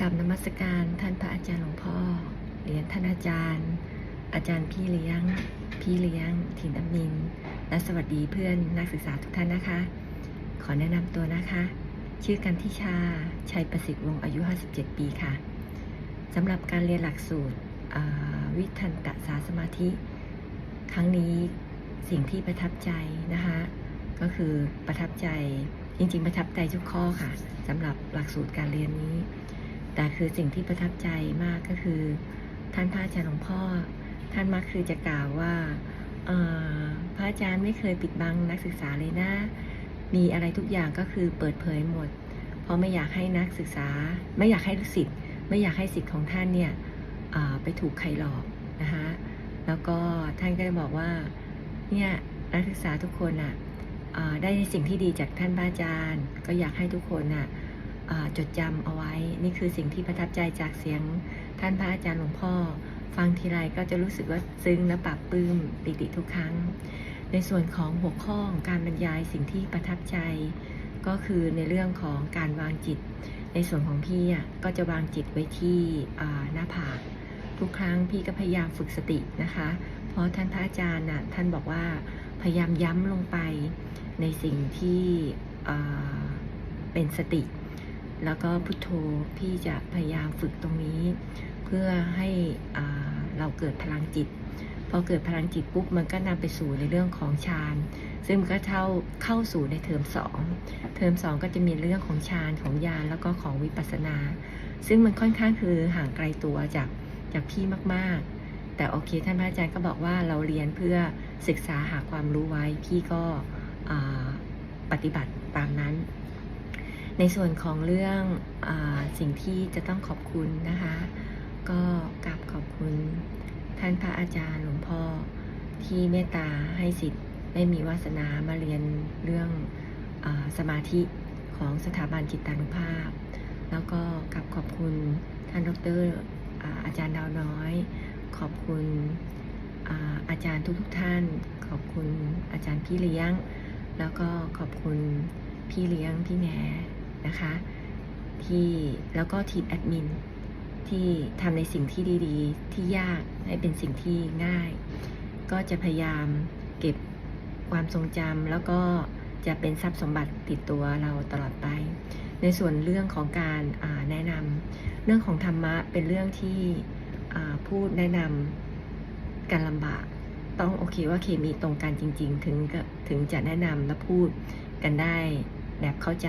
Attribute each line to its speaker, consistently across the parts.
Speaker 1: กับนมัสการท่านพระอาจารย์หลวงพ่อเรียนท่านอาจารย์ อาจารย์พี่เลี้ยง พี่เลี้ยง ถิ่นอมิน และสวัสดีเพื่อนนักศึกษาทุกท่านนะคะ ขอแนะนำตัวนะคะ ชื่อกันทิชา ชัยประสิทธิ์วงอายุ 57 ปีค่ะสำหรับการเรียนหลักสูตรวิทันตสาสมาธิ ครั้งนี้สิ่งที่ประทับใจนะคะ ก็คือประทับใจจริงๆ ประทับใจทุกข้อค่ะสำหรับหลักสูตรการเรียนนี้ แต่คือสิ่งที่ประทับใจมากก็คือ ท่านพระอาจารย์หลวงพ่อ ท่านมักคือจะกล่าวว่าพระอาจารย์ไม่เคยปิดบังนักศึกษาเลยนะ มีอะไรทุกอย่างก็คือเปิดเผยหมด เพราะไม่อยากให้นักศึกษา ไม่อยากให้ลูกศิษย์ไม่อยากให้ศิษย์ของท่านเนี่ยไปถูกใครหลอกนะคะแล้วก็ท่านก็ได้บอกว่าเนี่ยนักศึกษาทุกคนอะอ่าได้สิ่งที่ดีจากท่านพระอาจารย์ ก็อยากให้ทุกคนน่ะอ่า จดจำเอาไว้ นี่คือสิ่งที่ประทับใจจากเสียงท่านพระอาจารย์หลวงพ่อ ฟังทีไรก็จะรู้สึกว่าซึ้งและปรับปลื้มปิติทุกครั้ง ในส่วนของหัวข้อของการบรรยายสิ่งที่ประทับใจ ก็คือในเรื่องของการวางจิต ในส่วนของพี่อะก็จะวางจิตไว้ที่หน้าผากทุกครั้งพี่ก็พยายามฝึกสตินะคะ เพราะท่านพระอาจารย์น่ะท่านบอกว่าพยายามย้ำลงไปในสิ่งที่เป็นสติ แล้วก็พุทโธพี่จะพยายามฝึกตรงนี้ เพื่อให้เราเกิดพลังจิต พอเกิดพลังจิตปุ๊บมันก็นำไปสู่ในเรื่องของฌานซึ่งก็เข้าเข้าสู่ในเทอมสองเทอมสองก็จะมีเรื่องของฌานของญาณแล้วก็ของวิปัสสนา ซึ่งมันค่อนข้างคือห่างไกลตัวจากจากพี่มากๆ แต่โอเคท่านพระอาจารย์ก็บอกว่าเราเรียนเพื่อศึกษาหาความรู้ไว้พี่ก็ปฏิบัติตามนั้น ในส่วนของเรื่องอสิ่งที่จะต้องขอบคุณนะคะ ก็กราบขอบคุณท่านพระอาจารย์หลวงพ่อที่เมตตาให้สิทธิ์ได้มีวาสนามาเรียนเรื่องอสมาธิของสถาบันจิตานุภาพ แล้วก็กราบขอบคุณท่านดรอาอาจารย์ดาวน้อย ขอบคุณอาอาจารย์ทุกๆทท่าน ขอบคุณอาจารย์พี่เลี้ยง แล้วก็ขอบคุณพี่เลี้ยงพี่แหน นะคะ ที่แล้วก็ทีมแอดมินที่ทำในสิ่งที่ดีๆ ที่ยากให้เป็นสิ่งที่ง่าย ก็จะพยายามเก็บความทรงจำแล้วก็จะเป็นทรัพย์สมบัติติดตัวเราตลอดไป ในส่วนเรื่องของการาแนะนำเรื่องของธรรมะเป็นเรื่องที่พูดแนะนำกันลำบาก ต้องโอเคว่าเคมีตรงกันจริง ๆ ถึงถึงจะแนะนำและพูดกันได้แบบเข้าใจ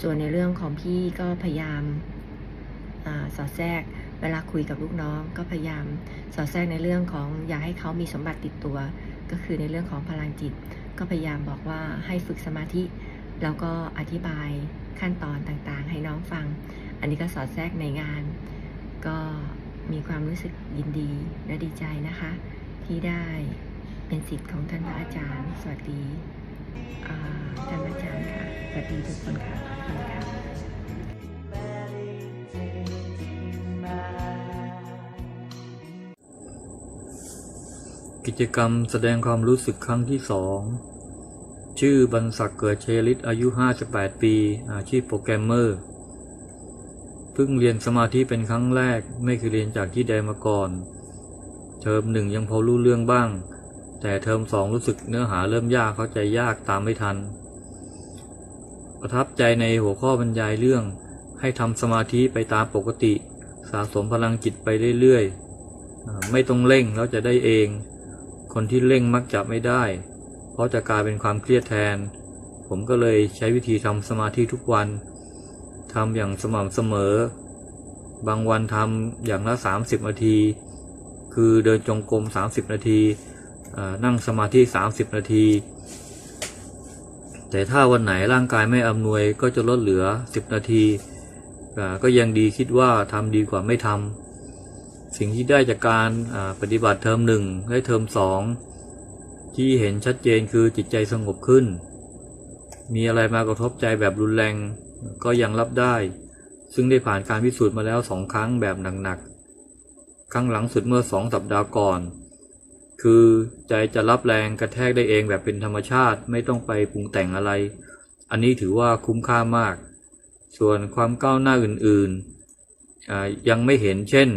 Speaker 1: ส่วนในเรื่องของพี่ก็พยายามอสอดแทรกเวลาคุยกับลูกน้อง ก็พยายามสอดแทรกในเรื่องของอยากให้เขามีสมบัติติดตัว ก็คือในเรื่องของพลังจิต ก็พยายามบอกว่าให้ฝึกสมาธิ แล้วก็อธิบายขั้นตอนต่างๆ ให้น้องฟัง อันนี้ก็สอดแทรกในงาน ก็มีความรู้สึกยินดีและดีใจนะคะ ที่ได้เป็นสิทธิ์ของท่านพระอาจารย์ สวัสดีท่านอาจารย์ค่ะสวัสดีทุกคนค่ะ
Speaker 2: กิจกรรมแสดงความรู้สึกครั้งที่สอง ชื่อบรรศักดิ์เกิดเชลิตอายุ 58 ปี อาชีพโปรแกรมเมอร์ เพิ่งเรียนสมาธิเป็นครั้งแรก ไม่เคยเรียนจากที่ใดมาก่อน เทอมหนึ่งยังพอรู้เรื่องบ้าง แต่เทอมสองรู้สึกเนื้อหาเริ่มยากเข้าใจยากตามไม่ทัน ประทับใจในหัวข้อบรรยายเรื่อง ให้ทำสมาธิไปตามปกติ สะสมพลังจิตไปเรื่อยๆ ไม่ต้องเร่งแล้วจะได้เอง คนที่เร่งมักจะไม่ได้ เพราะจะกลายเป็นความเครียดแทน ผมก็เลยใช้วิธีทำสมาธิทุกวันทำอย่างสม่ำเสมอ บางวันทำอย่างละ 30 นาที คือเดินจงกรม 30 นาทีนั่งสมาธิ 30 นาที แต่ถ้าวันไหนร่างกายไม่อำนวยก็จะลดเหลือ 10 นาที ก็ยังดีคิดว่าทำดีกว่าไม่ทำสิ่งที่ได้จากการปฏิบัติเทอมหนึ่งและเทอมสองที่เห็นชัดเจนคือจิตใจสงบขึ้น มีอะไรมากระทบใจแบบรุนแรงก็ยังรับได้ ซึ่งได้ผ่านการพิสูจน์มาแล้วสองครั้งแบบหนักๆ ครั้งหลังสุดเมื่อสองสัปดาห์ก่อน คือใจจะรับแรงกระแทกได้เองแบบเป็นธรรมชาติไม่ต้องไปปรุงแต่งอะไร อันนี้ถือว่าคุ้มค่ามาก ส่วนความก้าวหน้าอื่นๆยังไม่เห็นเช่น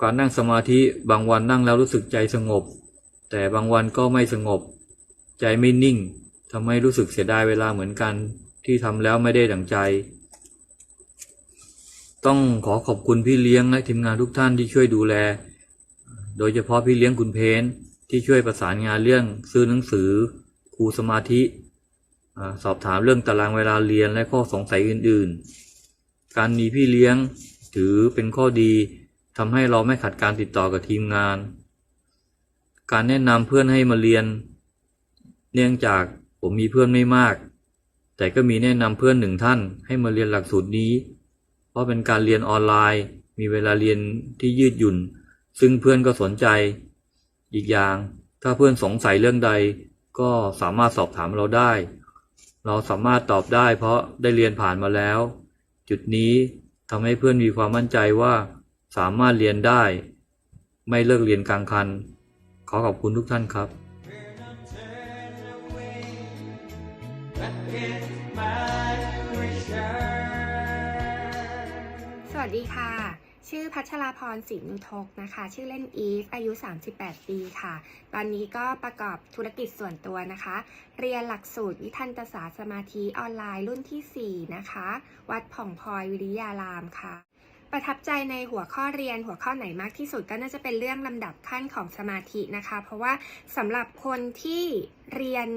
Speaker 2: การนั่งสมาธิบางวันนั่งแล้วรู้สึกใจสงบ แต่บางวันก็ไม่สงบ ใจไม่นิ่งทำให้รู้สึกเสียดายเวลาเหมือนกันที่ทำแล้วไม่ได้ดังใจ ต้องขอขอบคุณพี่เลี้ยงและทีมงานทุกท่านที่ช่วยดูแล โดยเฉพาะพี่เลี้ยงคุณเพนที่ช่วยประสานงานเรื่องซื้อหนังสือครูสมาธิสอบถามเรื่องตารางเวลาเรียนและข้อสงสัยอื่น ๆ การมีพี่เลี้ยงถือเป็นข้อดีทำให้เราไม่ขัดการติดต่อกับทีมงาน การแนะนำเพื่อนให้มาเรียน เนื่องจากผมมีเพื่อนไม่มาก แต่ก็มีแนะนำเพื่อนหนึ่งท่านให้มาเรียนหลักสูตรนี้ เพราะเป็นการเรียนออนไลน์ มีเวลาเรียนที่ยืดหยุ่น ซึ่งเพื่อนก็สนใจ อีกอย่าง ถ้าเพื่อนสงสัยเรื่องใด ก็สามารถสอบถามเราได้ เราสามารถตอบได้เพราะได้เรียนผ่านมาแล้ว จุดนี้ทำให้เพื่อนมีความมั่นใจว่าสามารถเรียนได้ ไม่เลิกเรียนกลางคัน ขอขอบคุณทุกท่านครับ
Speaker 3: สวัสดีค่ะ ชื่อพัชราพรศรีนุทกนะคะ ชื่อเล่นอีฟ อายุ 38 ปีค่ะ ตอนนี้ก็ประกอบธุรกิจส่วนตัวนะคะ เรียนหลักสูตรวิทันตศาสตร์สมาธิออนไลน์รุ่นทีสี่ 4 นะคะ วัดผ่องพลอยวิริยารามค่ะ ประทับใจในหัวข้อเรียนหัวข้อไหนมากที่สุดก็น่าจะเป็นเรื่องลำดับขั้นของสมาธินะคะ เพราะว่าสำหรับคนที่เรียน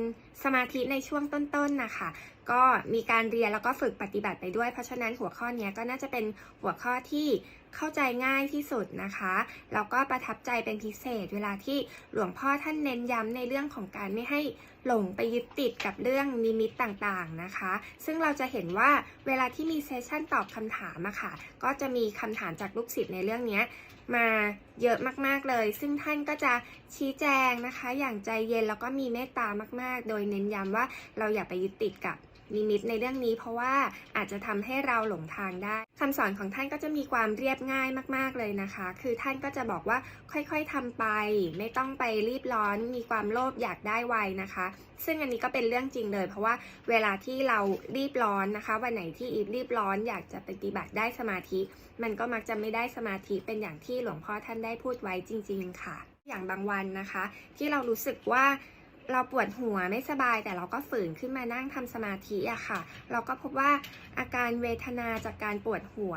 Speaker 3: สมาธิในช่วงต้นๆนะคะก็มีการเรียนแล้วก็ฝึกปฏิบัติไปด้วย เพราะฉะนั้นหัวข้อนี้ก็น่าจะเป็นหัวข้อที่ เข้าใจง่ายที่สุดนะคะแล้วก็ประทับใจเป็นพิเศษ เวลาที่หลวงพ่อท่านเน้นย้ำในเรื่องของการไม่ให้หลงไปยึดติดกับเรื่องนิมิตต่างๆนะคะ ซึ่งเราจะเห็นว่าเวลาที่มีเซสชั่นตอบคำถามอะค่ะ ก็จะมีคำถามจากลูกศิษย์ในเรื่องนี้มาเยอะมากๆเลย ซึ่งท่านก็จะชี้แจงนะคะ อย่างใจเย็นแล้วก็มีเมตตามากๆ โดยเน้นย้ำว่าเราอย่าไปยึดติดกับ นิมิตในเรื่องนี้ เพราะว่าอาจจะทำให้เราหลงทางได้คำสอนของท่านก็จะมีความเรียบง่ายมากๆเลยนะคะ คือท่านก็จะบอกว่าค่อยๆทำไป ไม่ต้องไปรีบร้อน มีความโลภอยากได้ไวนะคะ ซึ่งอันนี้ก็เป็นเรื่องจริงเลย เพราะว่าเวลาที่เรารีบร้อนนะคะ วันไหนที่อีฟรีบร้อนอยากจะปฏิบัติได้สมาธิ มันก็มักจะไม่ได้สมาธิเป็นอย่างที่หลวงพ่อท่านได้พูดไว้จริง ๆ ค่ะ อย่างบางวันนะคะ ที่เรารู้สึกว่า เราปวดหัวไม่สบายแต่เราก็ฝืนขึ้นมานั่งทำสมาธิอะค่ะ เราก็พบว่าอาการเวทนาจากการปวดหัว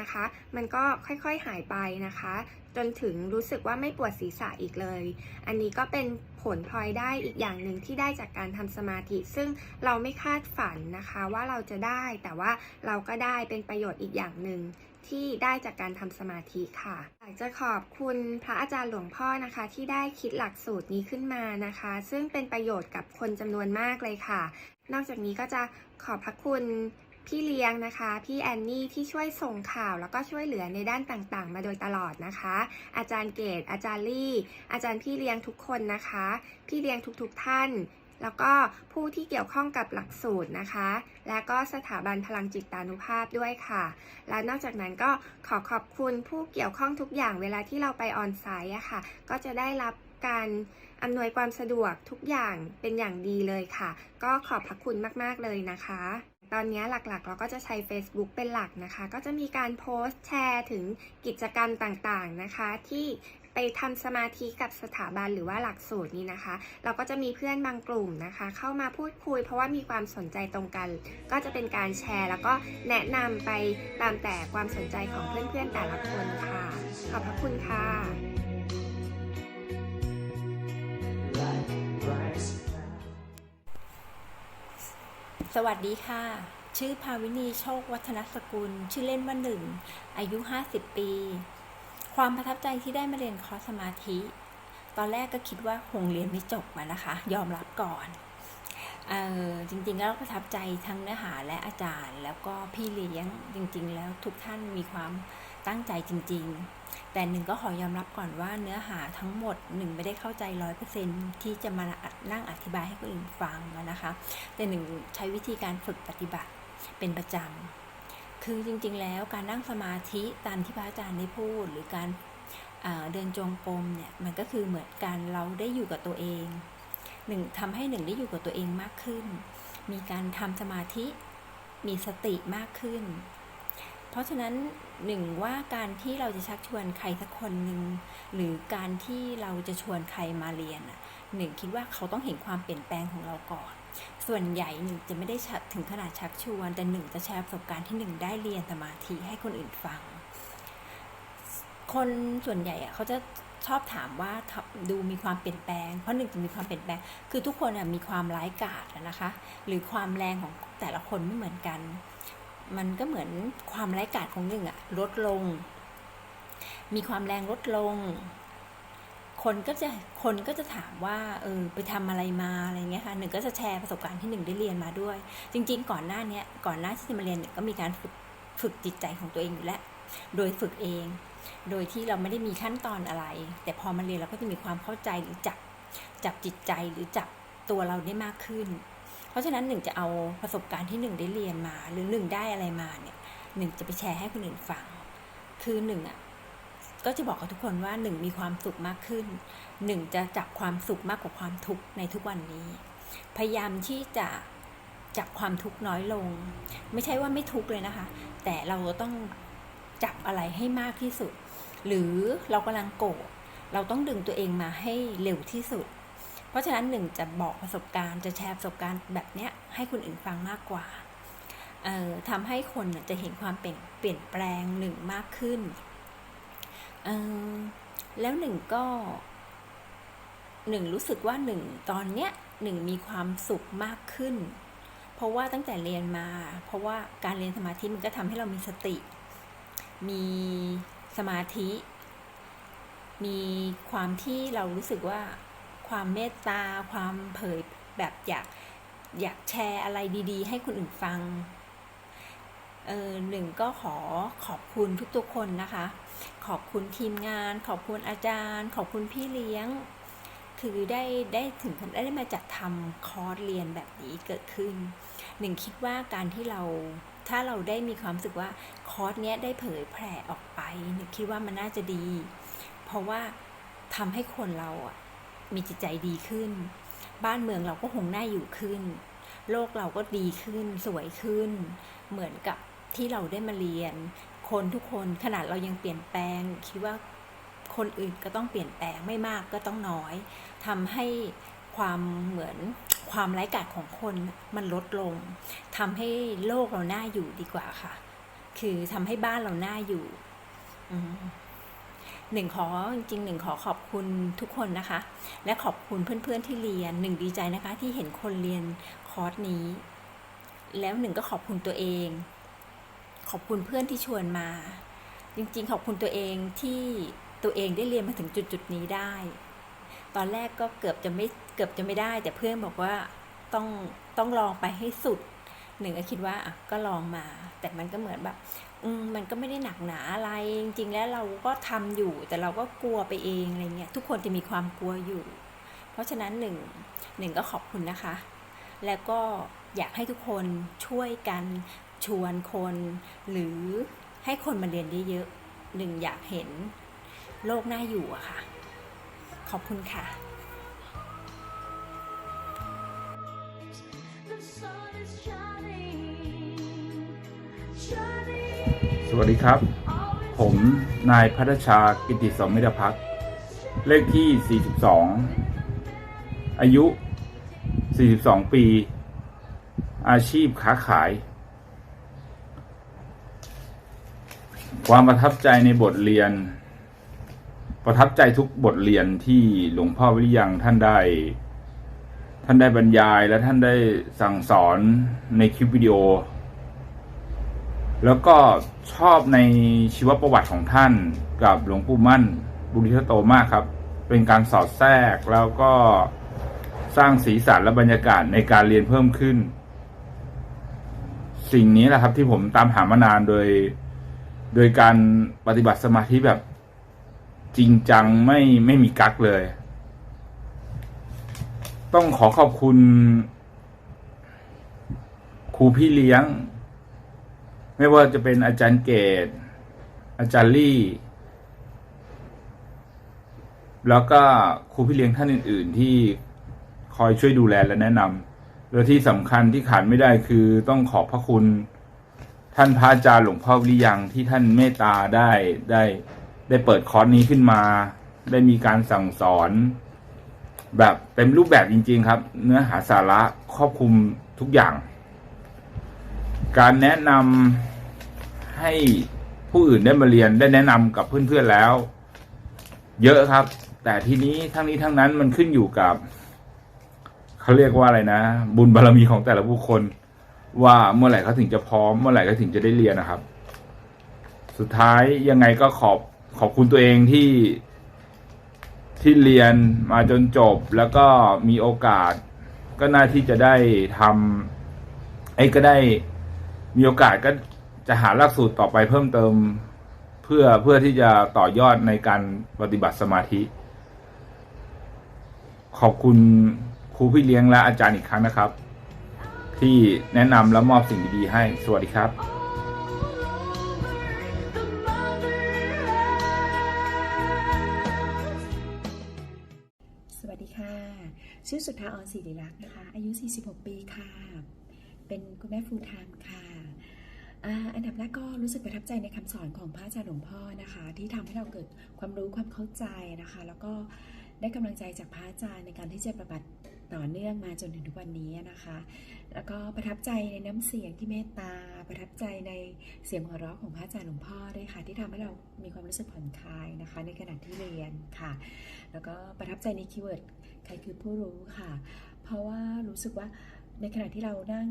Speaker 3: นะคะ มันก็ค่อยๆหายไปนะคะ จนถึงรู้สึกว่าไม่ปวดศีรษะอีกเลย อันนี้ก็เป็นผลพลอยได้อีกอย่างหนึ่งที่ได้จากการทำสมาธิ ซึ่งเราไม่คาดฝันนะคะว่าเราจะได้ แต่ว่าเราก็ได้เป็นประโยชน์อีกอย่างหนึ่ง ที่ได้จากการทำสมาธิค่ะ อยากจะขอบคุณพระอาจารย์หลวงพ่อนะคะ ที่ได้คิดหลักสูตรนี้ขึ้นมานะคะ ซึ่งเป็นประโยชน์กับคนจำนวนมากเลยค่ะ นอกจากนี้ก็จะขอบพระคุณพี่เลี้ยงนะคะ พี่แอนนี่ที่ช่วยส่งข่าวแล้วก็ช่วยเหลือในด้านต่างๆ มาโดยตลอดนะคะ อาจารย์เกตอาจารย์ลี่ อาจารย์พี่เลี้ยงทุกคนนะคะ พี่เลี้ยงทุกๆท่าน แล้วก็ผู้ที่เกี่ยวข้องกับหลักสูตรนะคะ และก็สถาบันพลังจิตตานุภาพด้วยค่ะ และนอกจากนั้นก็ขอขอบคุณผู้เกี่ยวข้องทุกอย่างเวลาที่เราไปออนไซต์อะค่ะ ก็จะได้รับการอำนวยความสะดวกทุกอย่างเป็นอย่างดีเลยค่ะ ก็ขอบพระคุณมาก ๆ เลยนะคะ ตอนนี้หลักๆ เราก็จะใช้ Facebook เป็นหลักนะคะ ก็จะมีการโพสต์แชร์ถึงกิจกรรมต่างๆนะคะ ที่ ไปทำสมาธิกับสถาบันหรือว่าหลักสูตรนี้นะคะ เราก็จะมีเพื่อนบางกลุ่มนะคะ เข้ามาพูดคุย เพราะว่ามีความสนใจตรงกัน ก็จะเป็นการแชร์ แล้วก็แนะนำไปตามแต่ความสนใจของเพื่อนๆแต่ละคนค่ะ ขอบพระคุณค่ะ
Speaker 4: สวัสดีค่ะ ชื่อภาวินีโชควัฒนสกุล ชื่อเล่นว่าหนึ่ง อายุ 50 ปี ความประทับใจที่ได้มาเรียนคอร์สสมาธิ ตอนแรกก็คิดว่าคงเรียนไม่จบมานะคะ ยอมรับก่อนเออจริงๆ แล้วประทับใจทั้งเนื้อหาและอาจารย์ แล้วก็พี่เลี้ยงจริง ๆ แล้วทุกท่านมีความตั้งใจจริง ๆ แต่หนึ่งก็ขอยอมรับก่อนว่าเนื้อหาทั้งหมดหนึ่งไม่ได้เข้าใจร้อยเปอร์เซ็นที่จะมานั่งอธิบายให้คนอื่นฟังนะคะ แต่หนึ่งใช้วิธีการฝึกปฏิบัติเป็นประจำ คือจริงๆ แล้วการนั่งสมาธิตามที่พระอาจารย์ได้พูด หรือการเดินจงกรมเนี่ยมันก็คือเหมือนการเราได้อยู่กับตัวเองหนึ่งทำให้หนึ่งได้อยู่กับตัวเองมากขึ้น มีการทำสมาธิมีสติมากขึ้น เพราะฉะนั้นหนึ่งว่าการที่เราจะชักชวนใครสักคนหนึ่งหรือการที่เราจะชวนใครมาเรียนหนึ่งคิดว่าเขาต้องเห็นความเปลี่ยนแปลงของเราก่อน ส่วนใหญ่หนึ่งจะไม่ได้ชักถึงขนาดชักชวน แต่หนึ่งจะแชร์ประสบการณ์ที่หนึ่งได้เรียนสมาธิให้คนอื่นฟัง คนส่วนใหญ่อะเขาจะชอบถามว่าดูมีความเปลี่ยนแปลง เพราะหนึ่งจะมีความเปลี่ยนแปลง คือทุกคนมีความร้ายกาจนะคะ หรือความแรงของแต่ละคนไม่เหมือนกัน มันก็เหมือนความร้ายกาจของหนึ่งอะลดลง มีความแรงลดลง คนก็จะคนก็จะถามว่าเออไปทำอะไรมาอะไรเงี้ยค่ะหนึ่งก็จะแชร์ประสบการณ์ที่หนึ่งได้เรียนมาด้วย จริง ๆ ก่อนหน้านี้ก่อนหน้าที่จะมาเรียนเนี่ยก็มีการฝึกฝึกจิตใจของตัวเองอยู่แล้ว โดยฝึกเอง โดยที่เราไม่ได้มีขั้นตอนอะไร แต่พอมาเรียนเราก็จะมีความเข้าใจหรือจับจับจิตใจหรือจับตัวเราได้มากขึ้น เพราะฉะนั้นหนึ่งจะเอาประสบการณ์ที่หนึ่งได้เรียนมา หรือหนึ่งได้อะไรมาเนี่ยหนึ่งจะไปแชร์ให้คนอื่นฟัง คือหนึ่งอะ ก็จะบอกกับทุกคนว่าหนึ่งมีความสุขมากขึ้นหนึ่งจะจับความสุขมากกว่าความทุกข์ในทุกวันนี้ พยายามที่จะจับความทุกข์น้อยลง ไม่ใช่ว่าไม่ทุกข์เลยนะคะ แต่เราต้องจับอะไรให้มากที่สุด หรือเรากำลังโกรธเราต้องดึงตัวเองมาให้เร็วที่สุด เพราะฉะนั้นหนึ่งจะบอกประสบการณ์จะแชร์ประสบการณ์แบบเนี้ยให้คนอื่นฟังมากกว่าเอ่อทำให้คนน่ะจะเห็นความเปลี่ยนยนแปลงหนึ่งมากขึ้น แล้วหนึ่งก็หนึ่งรู้สึกว่าหนึ่งตอนเนี้ยหนึ่งมีความสุขมากขึ้น เพราะว่าตั้งแต่เรียนมา เพราะว่าการเรียนสมาธิมันก็ทำให้เรามีสติ มีสมาธิ มีความที่เรารู้สึกว่าความเมตตา ความเผยแบบอยากอยากแชร์อะไรดี ๆ ให้คนอื่นฟัง เออหนึ่งก็ขอขอบคุณทุกๆคนนะคะ ขอบคุณทีมงาน ขอบคุณอาจารย์ ขอบคุณพี่เลี้ยง คือได้ได้ถึงได้มาจัดทำคอร์สเรียนแบบนี้เกิดขึ้น หนึ่งคิดว่าการที่เราถ้าเราได้มีความรู้สึกว่าคอร์สเนี้ยได้เผยแผ่ออกไปหนึ่งคิดว่ามันน่าจะดี เพราะว่าทำให้คนเราอะมีจิตใจดีขึ้น บ้านเมืองเราก็คงน่าอยู่ขึ้น โลกเราก็ดีขึ้น สวยขึ้น เหมือนกับ ที่เราได้มาเรียน คนทุกคนขนาดเรายังเปลี่ยนแปลง คิดว่าคนอื่นก็ต้องเปลี่ยนแปลงไม่มากก็ต้องน้อยทำให้ความเหมือนความไร้กาจของคนมันลดลงทำให้โลกเราน่าอยู่ดีกว่าค่ะ คือทำให้บ้านเราน่าอยู่อหนึ่งขอจริงหนึ่งขอขอบคุณทุกคนนะคะ และขอบคุณเพื่อนๆที่เรียนหนึ่งดีใจนะคะ ที่เห็นคนเรียนคอร์สนี้ แล้วหนึ่งก็ขอบคุณตัวเอง ขอบคุณเพื่อนที่ชวนมา จริงๆ ขอบคุณตัวเองที่ตัวเองได้เรียนมาถึงจุดจุดๆนี้ได้ ตอนแรกก็เกือบจะไม่เกือบจะไม่ได้ แต่เพื่อนบอกว่าต้องต้องลองไปให้สุด หนึ่งก็คิดว่าอะก็ลองมา แต่มันก็เหมือนแบบอืมมันก็ไม่ได้หนักหนาอะไร จริง ๆ แล้วเราก็ทำอยู่ แต่เราก็กลัวไปเองอะไรเงี้ยทุกคนจะมีความกลัวอยู่ เพราะฉะนั้นหนึ่งหนึ่งก็ขอบคุณนะคะ แล้วก็อยากให้ทุกคนช่วยกัน ชวนคน หรือให้คนมาเรียนเยอะๆหนึ่งอยากเห็นโลกน่าอยู่อะค่ะ ขอบคุณค่ะ
Speaker 5: Shining. shining
Speaker 6: สวัสดีครับ ผมนายพัฒชากิติสมิรพัก เลขที่ 42 อายุ 42 ปี อาชีพค้าขาย ความประทับใจในบทเรียน ประทับใจทุกบทเรียนที่หลวงพ่อวิริยังท่านได้ ท่านได้บรรยายและท่านได้สั่งสอนในคลิปวิดีโอ แล้วก็ชอบในชีวประวัติของท่านกับหลวงปู่มั่น บุริทโตมากครับ เป็นการสอดแทรกแล้วก็สร้างสีสันและบรรยากาศในการเรียนเพิ่มขึ้น สิ่งนี้แหละครับที่ผมตามหามานานโดย โดยการปฏิบัติสมาธิแบบจริงจังไม่ไม่มีกักเลย ต้องขอขอบคุณครูพี่เลี้ยง ไม่ว่าจะเป็นอาจารย์เกตอาจารย์ลี่แล้วก็ครูพี่เลี้ยงท่านอื่น ๆ ที่คอยช่วยดูแลและแนะนำแล้วที่สำคัญที่ขาดไม่ได้คือต้องขอบพระคุณ ท่านพระอาจารย์หลวงพ่อวิริยังที่ท่านเมตตาได้ได้ได้เปิดคอร์สนี้ขึ้นมา ได้มีการสั่งสอน แบบเต็มรูปแบบจริง ๆ ครับ เนื้อหาสาระครอบคลุมทุกอย่าง การแนะนำให้ผู้อื่นได้มาเรียนได้แนะนำกับเพื่อนๆแล้ว เยอะครับ แต่ทีนี้ทั้งนี้ทั้งนั้นมันขึ้นอยู่กับเขาเรียกว่าอะไรนะ บุญบารมีของแต่ละบุคคล ว่าเมื่อไหร่เขาถึงจะพร้อมเมื่อไหร่เขาถึงจะได้เรียนนะครับ สุดท้ายยังไงก็ขอบขอบคุณตัวเองที่ที่เรียนมาจนจบแล้วก็มีโอกาส ก็น่าที่จะได้ทำไอ้ก็ได้มีโอกาสก็จะหาหลักสูตรต่อไปเพิ่มเติมเพื่อเพื่อที่จะต่อยอดในการปฏิบัติสมาธิ ขอบคุณครูพี่เลี้ยงและอาจารย์อีกครั้งนะครับ ที่แนะนำและมอบสิ่งดีๆให้ สวัสดีครับ
Speaker 7: สวัสดีค่ะชื่อสุทธาออนศิริรักษ์นะคะ อายุ 46 ปีค่ะ เป็นคุณแม่ฟูลไทม์ค่ะอันดับแรกก็รู้สึกประทับใจในคำสอนของพระอาจารย์หลวงพ่อนะคะ ที่ทำให้เราเกิดความรู้ความเข้าใจนะคะ แล้วก็ได้กำลังใจจากพระอาจารย์ในการที่จะปฏิบัติ ต่อเนื่องมาจนถึงทุกวันนี้นะคะ แล้วก็ประทับใจในน้ำเสียงที่เมตตา ประทับใจในเสียงหัวเราะของพระอาจารย์หลวงพ่อด้วยค่ะ ที่ทำให้เรามีความรู้สึกผ่อนคลายนะคะ ในขณะที่เรียนค่ะ แล้วก็ประทับใจในคีย์เวิร์ดใครคือผู้รู้ค่ะ เพราะว่ารู้สึกว่าในขณะที่เรานั่ง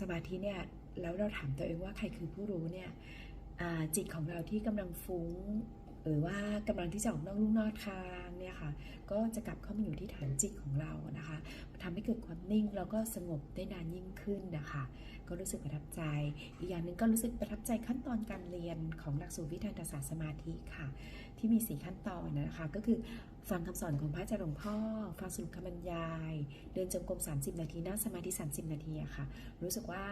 Speaker 7: สมาธิเนี่ยแล้วเราถามตัวเองว่าใครคือผู้รู้เนี่ยจิตของเราที่กำลังฟุ้ง หรือว่ากำลังที่จะออกนอกลู่นอกทางเนี่ยค่ะก็จะกลับเข้ามาอยู่ที่ฐานจิตของเรานะคะทำให้เกิดความนิ่งแล้วก็สงบได้นานยิ่งขึ้นนะคะ ก็รู้สึกประทับใจ อีกอย่างหนึ่งก็รู้สึกประทับใจขั้นตอนการเรียนของหลักสูตรวิทยาศาสตร์สมาธิค่ะ ที่มี4ขั้นตอนนะคะ ก็คือฟังคำสอนของพระอาจารย์หลวงพ่อ ฟังสรุปคำบรรยาย เดินจงกรม 30 นาทีนั่งสมาธิ 30 นาทีอะค่ะ รู้สึกว่า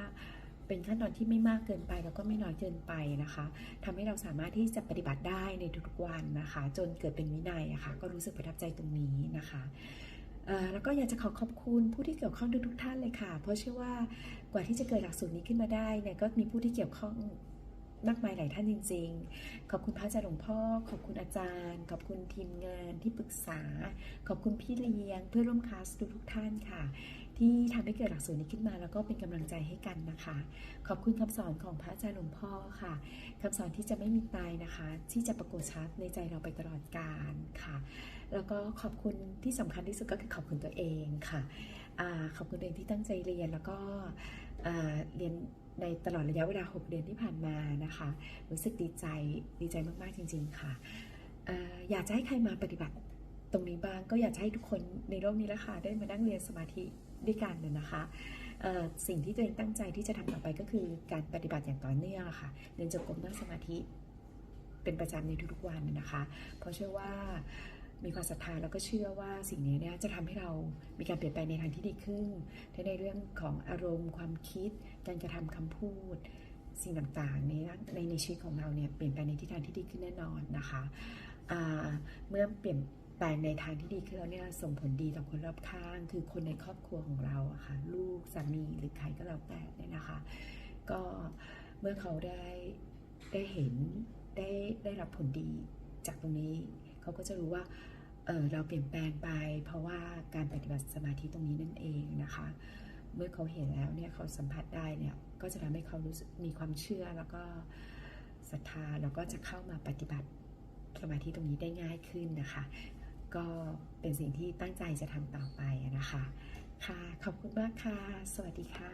Speaker 7: เป็นขั้นตอนที่ไม่มากเกินไปแล้วก็ไม่น้อยเกินไปนะคะทำให้เราสามารถที่จะปฏิบัติได้ในทุกๆวันนะคะ จนเกิดเป็นวินัยอะค่ะก็รู้สึกประทับใจตรงนี้นะคะแล้วก็อยากจะขอขอบคุณผู้ที่เกี่ยวข้องทุกๆท่านเลยค่ะ เพราะเชื่อว่ากว่าที่จะเกิดหลักสูตรนี้ขึ้นมาได้เนี่ยก็มีผู้ที่เกี่ยวข้องมากมายหลายท่านจริง ๆ ขอบคุณพระอาจารย์หลวงพ่อ ขอบคุณอาจารย์ ขอบคุณทีมงานที่ปรึกษา ขอบคุณพี่เลี้ยงเพื่อร่วมคลาสทุกๆท่านค่ะ ที่ทำให้เกิดหลักสูตรนี้ขึ้นมา แล้วก็เป็นกำลังใจให้กันนะคะ ขอบคุณคำสอนของพระอาจารย์หลวงพ่อค่ะคำสอนที่จะไม่มีตายนะคะ ที่จะปรากฏชัดในใจเราไปตลอดกาลค่ะ แล้วก็ขอบคุณที่สำคัญที่สุดก็คือขอบคุณตัวเองค่ะอขอบคุณตัวเองที่ตั้งใจเรียนแล้วก็เรียนในตลอดระยะเวลา 6 เดือนที่ผ่านมานะคะ รู้สึกดีใจดีใจมากๆจริง ๆ ค่ะเอ่ออยากจะให้ใครมาปฏิบัติตรงนี้บ้างก็อยากจะให้ทุกคนในโลกนี้ละค่ะได้มานั่งเรียนสมาธิ ด้วยกันนะนะคะสิ่งที่ตัวเองตั้งใจที่จะทำต่อไปก็คือการปฏิบัติอย่างต่อเนื่องค่ะเดินจงกรมนั่งสมาธิเป็นประจำในทุกๆวันนะคะ เพราะเชื่อว่ามีความศรัทธาแล้วก็เชื่อว่าสิ่งนี้เนี่ยจะทำให้เรามีการเปลี่ยนแปลงในทางที่ดีขึ้นทั้งในเรื่องของอารมณ์ ความคิด การกระทำคำพูด สิ่งต่างๆในในในชีวิตของเราเนี่ยเปลี่ยนแปลงในทิศทางที่ดีขึ้นแน่นอนนะคะอ่าเมื่อเปลี่ยน แปลงในทางที่ดีขึ้นแล้วเนี่ยส่งผลดีต่อคนรอบข้าง คือคนในครอบครัวของเราอะค่ะ ลูกสามีหรือใครก็แล้วแต่เนี่ยนะคะ ก็เมื่อเขาได้ได้เห็นได้ได้รับผลดีจากตรงนี้ เขาก็จะรู้ว่าเออเราเปลี่ยนแปลงไป เพราะว่าการปฏิบัติสมาธิตรงนี้นั่นเองนะคะ เมื่อเขาเห็นแล้วเนี่ยเขาสัมผัสได้เนี่ยก็จะทำให้เขารู้สึกมีความเชื่อแล้วก็ศรัทธาแล้วก็จะเข้ามาปฏิบัติสมาธิตรงนี้ได้ง่ายขึ้นนะคะ ก็เป็นสิ่งที่ตั้งใจจะทำต่อไปนะคะ ค่ะ ขอบคุณมากค่ะ สวัสดีค่ะ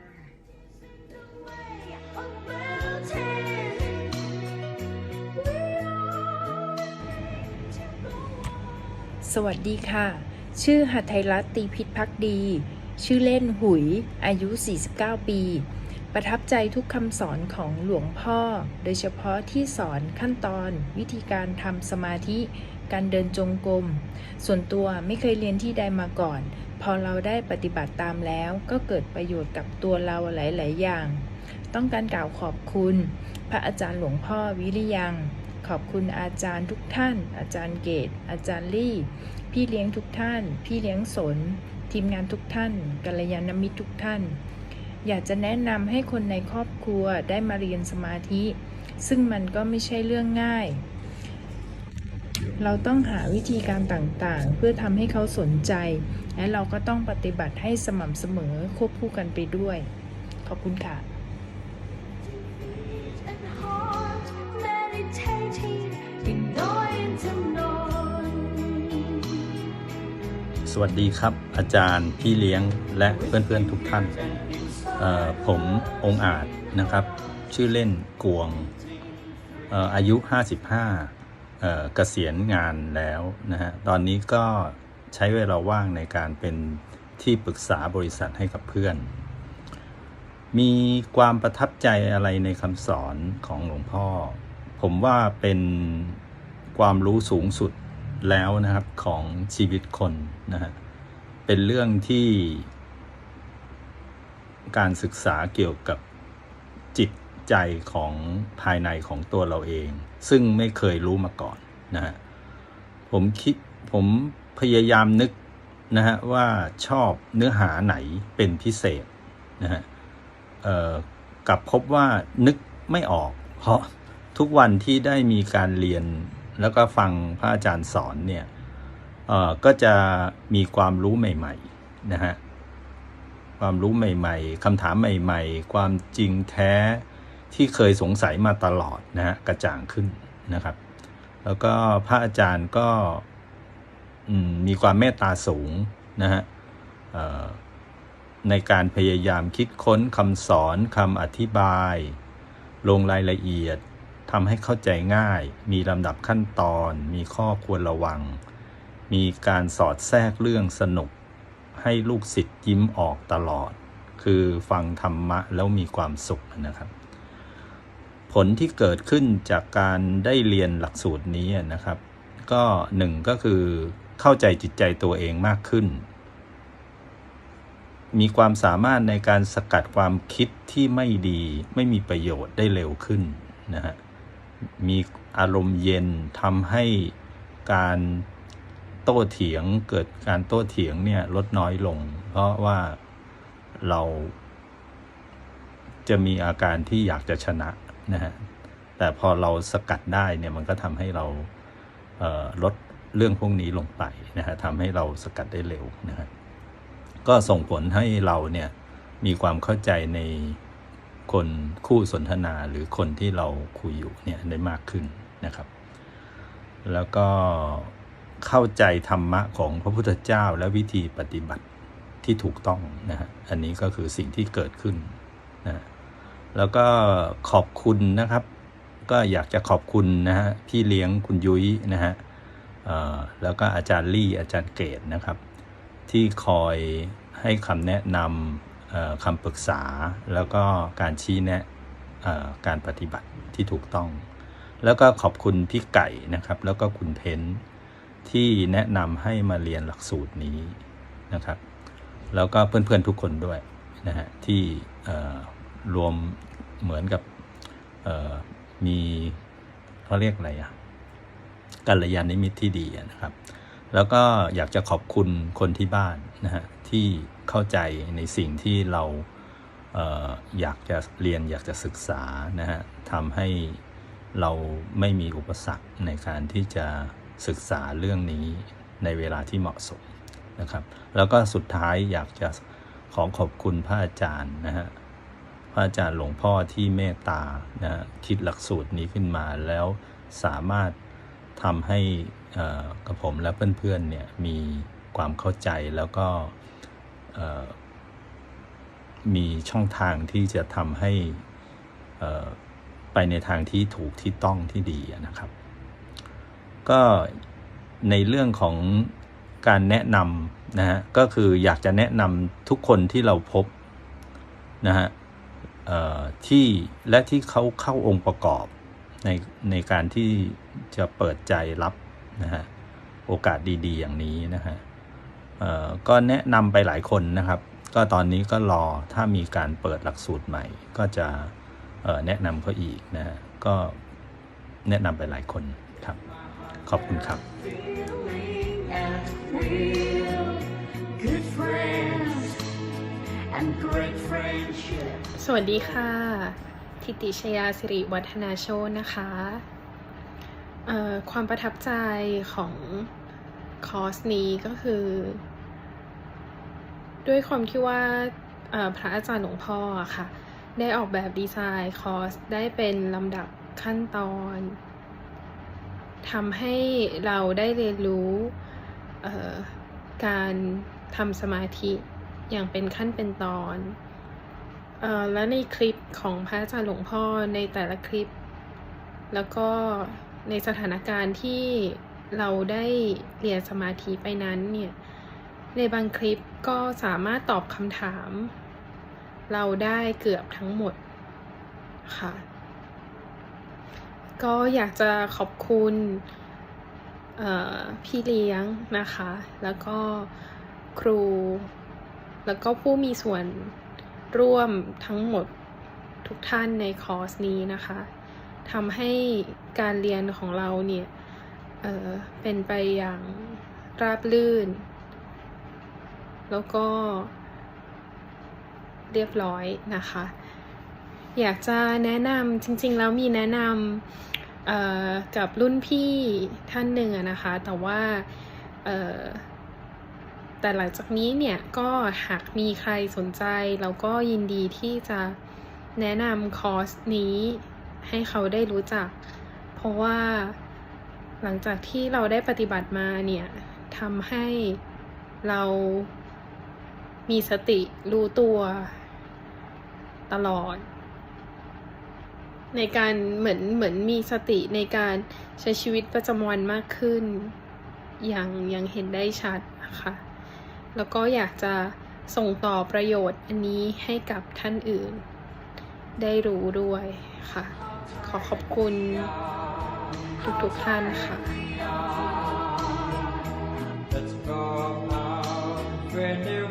Speaker 8: สวัสดีค่ะ ชื่อหัทไทยรัตน์ตีพิษพักดี ชื่อเล่นหุย อายุ 49 ปี ประทับใจทุกคำสอนของหลวงพ่อ โดยเฉพาะที่สอนขั้นตอนวิธีการทำสมาธิ การเดินจงกรม ส่วนตัวไม่เคยเรียนที่ใดมาก่อน พอเราได้ปฏิบัติตามแล้วก็เกิดประโยชน์กับตัวเราหลาย ๆ อย่าง ต้องการกล่าวขอบคุณ พระอาจารย์หลวงพ่อวิริยัง ขอบคุณอาจารย์ทุกท่าน อาจารย์เกต อาจารย์ลี่ พี่เลี้ยงทุกท่าน พี่เลี้ยงสน ทีมงานทุกท่านกัลยาณมิตรทุกท่าน อยากจะแนะนำให้คนในครอบครัวได้มาเรียนสมาธิ ซึ่งมันก็ไม่ใช่เรื่องง่าย เราต้องหาวิธีการต่างๆ เพื่อทำให้เขาสนใจ และเราก็ต้องปฏิบัติให้สม่ำเสมอควบคู่กันไปด้วย ขอบคุณค่ะ
Speaker 9: สวัสดีครับ อาจารย์พี่เลี้ยงและเพื่อนๆทุกท่าน ผมองอาจนะครับ ชื่อเล่นกวงอออายุ 55 เกษียณงานแล้วนะฮะตอนนี้ก็ใช้เวลาว่างในการเป็นที่ปรึกษาบริษัทให้กับเพื่อน มีความประทับใจอะไรในคำสอนของหลวงพ่อ ผมว่าเป็นความรู้สูงสุดแล้วนะครับของชีวิตคนนะฮะเป็นเรื่องที่การศึกษาเกี่ยวกับ ใจของภายในของตัวเราเอง ซึ่งไม่เคยรู้มาก่อนนะฮะผมคิดผมพยายามนึกนะฮะว่าชอบเนื้อหาไหนเป็นพิเศษนะฮะกับพบว่านึกไม่ออก เพราะทุกวันที่ได้มีการเรียนแล้วก็ฟังพระอาจารย์สอนเนี่ยเออก็จะมีความรู้ใหม่ๆนะฮะความรู้ใหม่ๆคำถามใหม่ๆ ความจริงแท้ ที่เคยสงสัยมาตลอดนะฮะกระจ่างขึ้นนะครับ แล้วก็พระอาจารย์ก็มีความเมตตาสูงนะฮะในการพยายามคิดค้นคำสอนคำอธิบาย ลงรายละเอียดทำให้เข้าใจง่าย มีลำดับขั้นตอน มีข้อควรระวัง มีการสอดแทรกเรื่องสนุก ให้ลูกศิษย์ยิ้มออกตลอด คือฟังธรรมะแล้วมีความสุขนะครับ ผลที่เกิดขึ้นจากการได้เรียนหลักสูตรนี้นะครับ ก็หนึ่งก็คือเข้าใจจิตใจตัวเองมากขึ้น มีความสามารถในการสกัดความคิดที่ไม่ดีไม่มีประโยชน์ได้เร็วขึ้นนะฮะมีอารมณ์เย็นทำให้การโต้เถียงเกิดการโต้เถียงเนี่ยลดน้อยลง เพราะว่าเราจะมีอาการที่อยากจะชนะ นะฮะแต่พอเราสกัดได้เนี่ยมันก็ทำให้เราเลดเรื่องพวกนี้ลงไปนะฮะทำให้เราสกัดได้เร็วนะฮะก็ส่งผลให้เราเนี่ยมีความเข้าใจในคนคู่สนทนาหรือคนที่เราคุยอยู่เนี่ยได้มากขึ้นนะครับ แล้วก็เข้าใจธรรมะของพระพุทธเจ้าและวิธีปฏิบัติที่ถูกต้องนะฮะอันนี้ก็คือสิ่งที่เกิดขึ้นนะ แล้วก็ขอบคุณนะครับ ก็อยากจะขอบคุณนะฮะพี่เลี้ยงคุณยุ้ยนะฮะแล้วก็อาจารย์ลี่อาจารย์เกตนะครับ ที่คอยให้คำแนะนำคำปรึกษา แล้วก็การชี้แนะการปฏิบัติที่ถูกต้อง แล้วก็ขอบคุณพี่ไก่นะครับ แล้วก็คุณเพ้นที่แนะนำให้มาเรียนหลักสูตรนี้นะครับ แล้วก็เพื่อนๆทุกคนด้วยนะฮะที่ รวมเหมือนกับมีเขาเรียกอะไรอะกัลยาณมิตรที่ดีนะครับ แล้วก็อยากจะขอบคุณคนที่บ้านนะฮะที่เข้าใจในสิ่งที่เราเอออยากจะเรียนอยากจะศึกษานะฮะทำให้เราไม่มีอุปสรรคในการที่จะศึกษาเรื่องนี้ในเวลาที่เหมาะสมนะครับ แล้วก็สุดท้ายอยากจะขอขอบคุณพระอาจารย์นะฮะ พระอาจารย์หลวงพ่อที่เมตตานะคิดหลักสูตรนี้ขึ้นมาแล้วสามารถทำให้กับผมและเพื่อนๆเนี่ยมีความเข้าใจแล้วก็มีช่องทางที่จะทำให้ไปในทางที่ถูกที่ต้องที่ดีนะครับ ก็ในเรื่องของการแนะนำนะฮะก็คืออยากจะแนะนำทุกคนที่เราพบนะฮะ ที่และที่เขาเข้าองค์ประกอบในในการที่จะเปิดใจรับนะฮะโอกาสดีๆ อย่างนี้นะฮะก็แนะนำไปหลายคนนะครับ ก็ตอนนี้ก็รอถ้ามีการเปิดหลักสูตรใหม่ ก็จะแนะนำเขาอีกนะฮะก็แนะนำไปหลายคนครับ ขอบคุณครับ
Speaker 5: good friends.
Speaker 10: สวัสดีค่ะ ทิติชยาสิริวัฒนาโชนนะคะ ความประทับใจของคอร์สนี้ก็คือ ด้วยความที่ว่าพระอาจารย์หลวงพ่อค่ะ ได้ออกแบบดีไซน์คอร์สได้เป็นลำดับขั้นตอนทำให้เราได้เรียนรู้การทำสมาธิ อย่างเป็นขั้นเป็นตอนเอ่อและในคลิปของพระอาจารย์หลวงพ่อในแต่ละคลิป แล้วก็ในสถานการณ์ที่เราได้เรียนสมาธิไปนั้นเนี่ยในบางคลิปก็สามารถตอบคำถาม เราได้เกือบทั้งหมดค่ะ ก็อยากจะขอบคุณพี่เลี้ยงนะคะ แล้วก็ครู แล้วก็ผู้มีส่วนร่วมทั้งหมดทุกท่านในคอร์สนี้นะคะทำให้การเรียนของเราเนี่ยเออเป็นไปอย่างราบรื่น แล้วก็เรียบร้อยนะคะ อยากจะแนะนำจริง ๆ แล้วมีแนะนำเอ่อกับรุ่นพี่ท่านหนึ่งอนะคะ แต่ว่า แต่หลังจากนี้เนี่ยก็หากมีใครสนใจเราก็ยินดีที่จะแนะนำคอร์สนี้ให้เขาได้รู้จัก เพราะว่าหลังจากที่เราได้ปฏิบัติมาเนี่ยทำให้เรามีสติรู้ตัวตลอด ในการเหมือนเหมือนมีสติในการใช้ชีวิตประจำวันมากขึ้น อย่างอย่างเห็นได้ชัดนะคะ แล้วก็อยากจะส่งต่อประโยชน์อันนี้ให้กับท่านอื่น ได้รู้ด้วยค่ะ ขอขอบคุณทุกๆท่านค่ะ
Speaker 11: Let's go out,